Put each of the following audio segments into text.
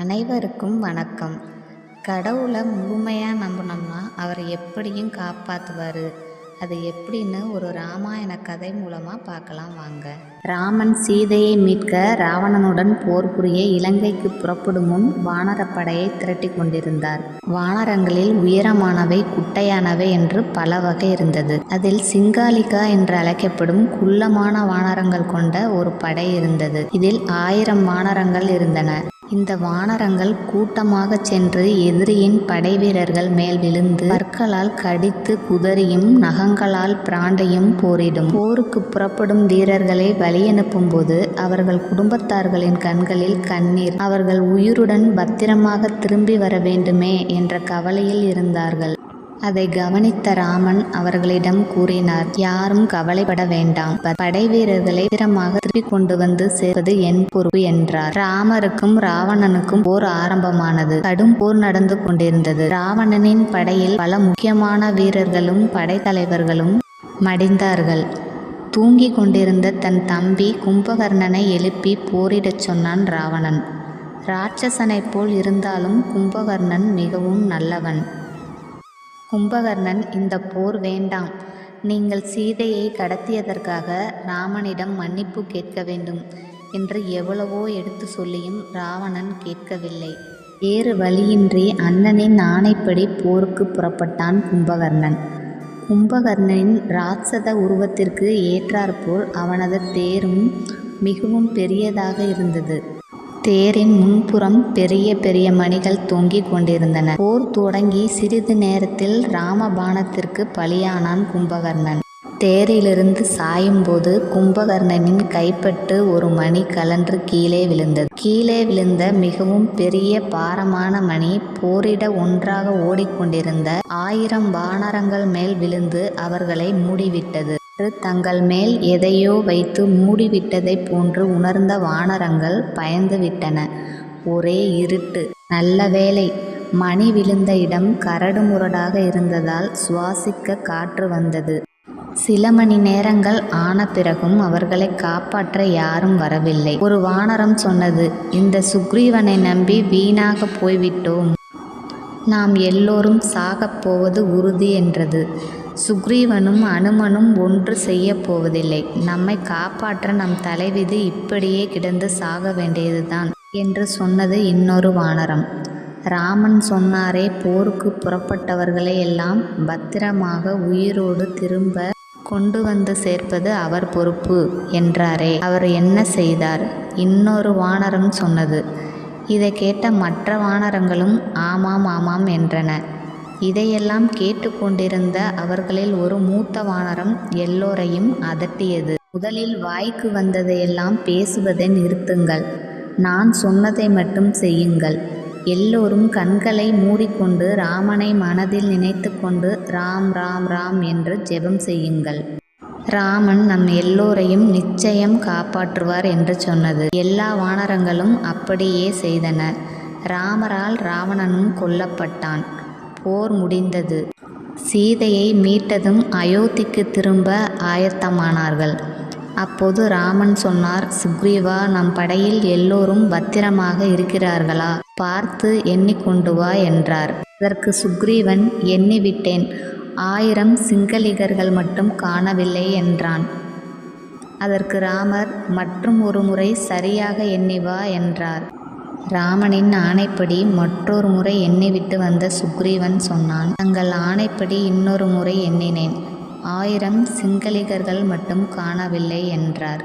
அனைவருக்கும் வணக்கம். கடவுளை முழுமையாக நம்பினோம்னா அவர் எப்படியும் காப்பாற்றுவார் அது எப்படின்னு ஒரு ராமாயண கதை மூலமாக பார்க்கலாம் வாங்க. ராமன் சீதையை மீட்க ராவணனுடன் போர் புரிய இலங்கைக்கு புறப்படும் முன் வானரப்படையை திரட்டி கொண்டிருந்தார். வானரங்களில் உயரமானவை குட்டையானவை என்று பல வகை இருந்தது. அதில் சிங்காலிகா என்று அழைக்கப்படும் குள்ளமான வானரங்கள் கொண்ட ஒரு படை இருந்தது. இதில் ஆயிரம் வானரங்கள் இருந்தன. இந்த வானரங்கள் கூட்டமாக சென்று எதிரியின் படைவீரர்கள் மேல் விழுந்து பற்களால் கடித்து குதறியும் நகங்களால் பிராண்டையும் போரிடும். போருக்கு புறப்படும் வீரர்களை வழியனுப்பும் போது அவர்கள் குடும்பத்தார்களின் கண்களில் கண்ணீர் அவர்கள் உயிருடன் பத்திரமாக திரும்பி வர வேண்டுமே என்ற கவலையில் இருந்தார்கள். அதை கவனித்த ராமன் அவர்களிடம் கூறினார் யாரும் கவலைப்பட வேண்டாம். படை வீரர்களை தீரமாக திருப்பிக் கொண்டு வந்து சேர்ப்பது என் பொறுப்பு என்றார். ராமருக்கும் ராவணனுக்கும் போர் ஆரம்பமானது. கடும் போர் நடந்து கொண்டிருந்தது. ராவணனின் படையில் பல முக்கியமான வீரர்களும் படைத்தலைவர்களும் மடிந்தார்கள். தூங்கிக் கொண்டிருந்த தன் தம்பி கும்பகர்ணனை எழுப்பி போரிடச் சொன்னான் ராவணன். ராட்சசனைப் போல் இருந்தாலும் கும்பகர்ணன் மிகவும் நல்லவன். கும்பகர்ணன் இந்த போர் வேண்டாம். நீங்கள் சீதையை கடத்தியதற்காக ராமனிடம் மன்னிப்பு கேட்க வேண்டும் என்று எவ்வளவோ எடுத்து சொல்லியும் ராவணன் கேட்கவில்லை. வேறு வழியின்றி அண்ணனின் ஆணைப்படி போருக்கு புறப்பட்டான் கும்பகர்ணன். கும்பகர்ணனின் ராட்சத உருவத்திற்கு ஏற்றாற்போல் அவனது தேரும் மிகவும் பெரியதாக இருந்தது. தேரின் முன்புறம் பெரிய பெரிய மணிகள் தொங்கிக் கொண்டிருந்தன. போர் தொடங்கி சிறிது நேரத்தில் ராமபாணத்திற்கு பலியானான் கும்பகர்ணன். தேரிலிருந்து சாயும்போது கும்பகர்ணனின் கைப்பட்டு ஒரு மணி கலன்று கீழே விழுந்தது. கீழே விழுந்த மிகவும் பெரிய பாரமான மணி போரிட ஒன்றாக ஓடிக்கொண்டிருந்த ஆயிரம் வானரங்கள் மேல் விழுந்து அவர்களை மூடிவிட்டது. தங்கள் மேல் எதையோ வைத்து மூடிவிட்டதைப் போன்று உணர்ந்த வானரங்கள் பயந்துவிட்டன. ஒரே இருட்டு. நல்ல வேலை மணி விழுந்த இடம் கரடுமுரடாக இருந்ததால் சுவாசிக்க காற்று வந்தது. சில மணி நேரங்கள் ஆன பிறகும் அவர்களை காப்பாற்ற யாரும் வரவில்லை. ஒரு வானரம் சொன்னது இந்த சுக்ரீவனை நம்பி வீணாக போய்விட்டோம். நாம் எல்லோரும் சாகப் போவது உறுதி என்றது. சுக்ரீவனும் அனுமனும் ஒன்று செய்யப் போவதில்லை. நம்மை காப்பாற்ற நம் தலைவிதி இப்படியே கிடந்து சாக வேண்டியதுதான் என்று சொன்னது இன்னொரு வானரம். ராமன் சொன்னாரே போருக்கு புறப்பட்டவர்களை எல்லாம் பத்திரமாக உயிரோடு திரும்ப கொண்டு வந்து சேர்ப்பது அவர் பொறுப்பு என்றாரே. அவர் என்ன செய்தார்? இன்னொரு வானரம் சொன்னது. இதை கேட்ட மற்ற வானரங்களும் ஆமாம் ஆமாம் என்றன. இதையெல்லாம் கேட்டுக்கொண்டிருந்த அவர்களில் ஒரு மூத்த வானரம் எல்லோரையும் அதட்டியது. முதலில் வாய்க்கு வந்ததையெல்லாம் பேசுவதை நிறுத்துங்கள். நான் சொன்னதை மட்டும் செய்யுங்கள். எல்லோரும் கண்களை மூடிக்கொண்டு ராமனை மனதில் நினைத்து கொண்டு ராம் ராம் ராம் என்று ஜெபம் செய்யுங்கள். ராமன் நம் எல்லோரையும் நிச்சயம் காப்பாற்றுவார் என்று சொன்னது. எல்லா வானரங்களும் அப்படியே செய்தன. ராமரால் ராவணனும் கொல்லப்பட்டான். போர் முடிந்தது. சீதையை மீட்டதும் அயோத்திக்கு திரும்ப ஆயத்தமானார்கள். அப்போது ராமன் சொன்னார் சுக்ரீவா நம் படையில் எல்லோரும் பத்திரமாக இருக்கிறார்களா? பார்த்து எண்ணிக்கொண்டு வா என்றார். அதற்கு சுக்ரீவன் எண்ணிவிட்டேன். ஆயிரம் சிங்களிகர்கள் மட்டும் காணவில்லை என்றான். அதற்கு ராமர் மற்றும் ஒரு முறை சரியாக எண்ணி வா என்றார். ராமனின் ஆணைப்படி மற்றொரு முறை எண்ணிவிட்டு வந்த சுக்ரீவன் சொன்னான் தங்கள் ஆணைப்படி இன்னொரு முறை எண்ணினேன். ஆயிரம் சிங்களிகர்கள் மட்டும் காணவில்லை என்றார்.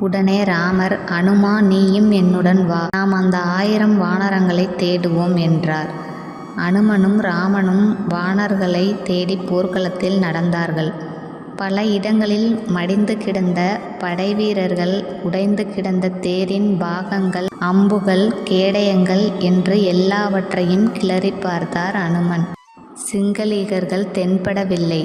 உடனே ராமர் அனுமா நீயும் என்னுடன் வா. நாம் அந்த ஆயிரம் வானரங்களை தேடுவோம் என்றார். அனுமனும் ராமனும் வானர்களை தேடி போர்க்களத்தில் நடந்தார்கள். பல இடங்களில் மடிந்து கிடந்த படைவீரர்கள் உடைந்து கிடந்த தேரின் பாகங்கள் அம்புகள் கேடயங்கள் என்று எல்லாவற்றையும் கிளறி பார்த்தார் அனுமன். சிங்களீகர்கள் தென்படவில்லை.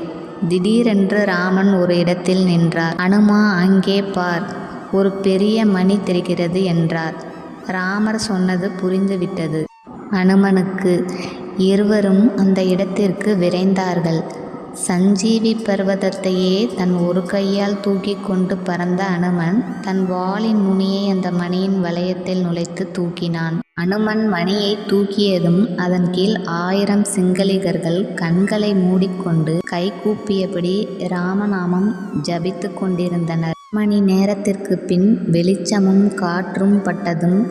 திடீரென்று ராமன் ஒரு இடத்தில் நின்றார். அனுமா அங்கே பார். ஒரு பெரிய மணி தெரிகிறது என்றார். ராமர் சொன்னது புரிந்துவிட்டது. அனுமனுக்கு இருவரும் அந்த இடத்திற்கு விரைந்தார்கள். சஞ்சீவி பர்வதத்தையே தன் ஒரு கையால் தூக்கி கொண்டு பறந்த அனுமன் தன் வாளின் நுனியை அந்த மணியின் வளையத்தில் நுழைத்து தூக்கினான். அனுமன் மணியை தூக்கியதும் அதன் கீழ் ஆயிரம் சிங்களிகர்கள் கண்களை மூடிக்கொண்டு கைகூப்பியபடி ராமநாமம் ஜபித்து கொண்டிருந்தனர். மணி நேரத்திற்குப் பின் வெளிச்சமும் காற்றும் பட்டதும்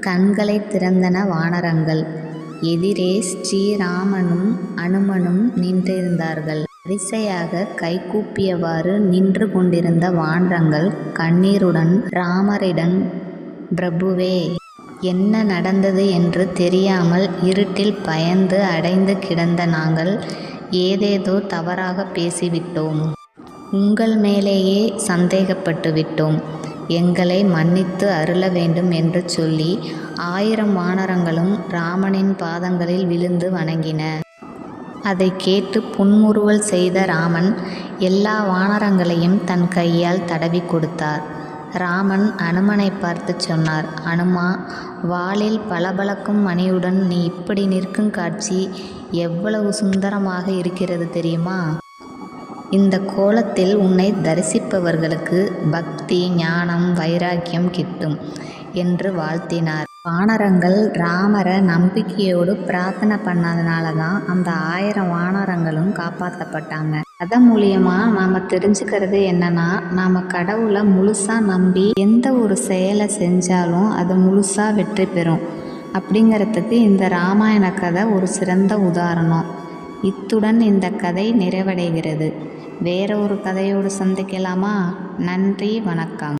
கண்களை திறந்தன வானரங்கள். எதிரே ஸ்ரீராமனும் அனுமனும் நின்றிருந்தார்கள். வரிசையாக கைகூப்பியவாறு நின்று கொண்டிருந்த வானரங்கள் கண்ணீருடன் ராமரிடம் பிரபுவே என்ன நடந்தது என்று தெரியாமல் இருட்டில் பயந்து அடைந்து கிடந்த நாங்கள் ஏதேதோ தவறாக பேசிவிட்டோம். உங்கள் மேலேயே சந்தேகப்பட்டு விட்டோம். எங்களை மன்னித்து அருள வேண்டும் என்று சொல்லி ஆயிரம் வானரங்களும் ராமனின் பாதங்களில் விழுந்து வணங்கின. அதை கேட்டு புன்முறுவல் செய்த ராமன் எல்லா வானரங்களையும் தன் கையால் தடவி கொடுத்தார். ராமன் அனுமனை பார்த்து சொன்னார் அனுமா வாளில் பளபளக்கும் மணியுடன் நீ இப்படி நிற்கும் காட்சி எவ்வளவு சுந்தரமாக இருக்கிறது தெரியுமா? இந்த கோலத்தில் உன்னை தரிசிப்பவர்களுக்கு பக்தி ஞானம் வைராக்கியம் கிட்டும் என்று வாழ்த்தினார். வானரங்கள் ராமரை நம்பிக்கையோடு பிரார்த்தனை பண்ணதுனால தான் அந்த ஆயிரம் வானரங்களும் காப்பாற்றப்பட்டாங்க அதன் மூலியமாக நாம் தெரிஞ்சுக்கிறது என்னன்னா நாம் கடவுளை முழுசாக நம்பி எந்த ஒரு செயலை செஞ்சாலும் அது முழுசாக வெற்றி பெறும். அப்படிங்கிறதுக்கு இந்த ராமாயண கதை ஒரு சிறந்த உதாரணம். இத்துடன் இந்த கதை நிறைவடைகிறது. வேற ஒரு கதையோடு சந்திக்கலாமா? நன்றி வணக்கம்.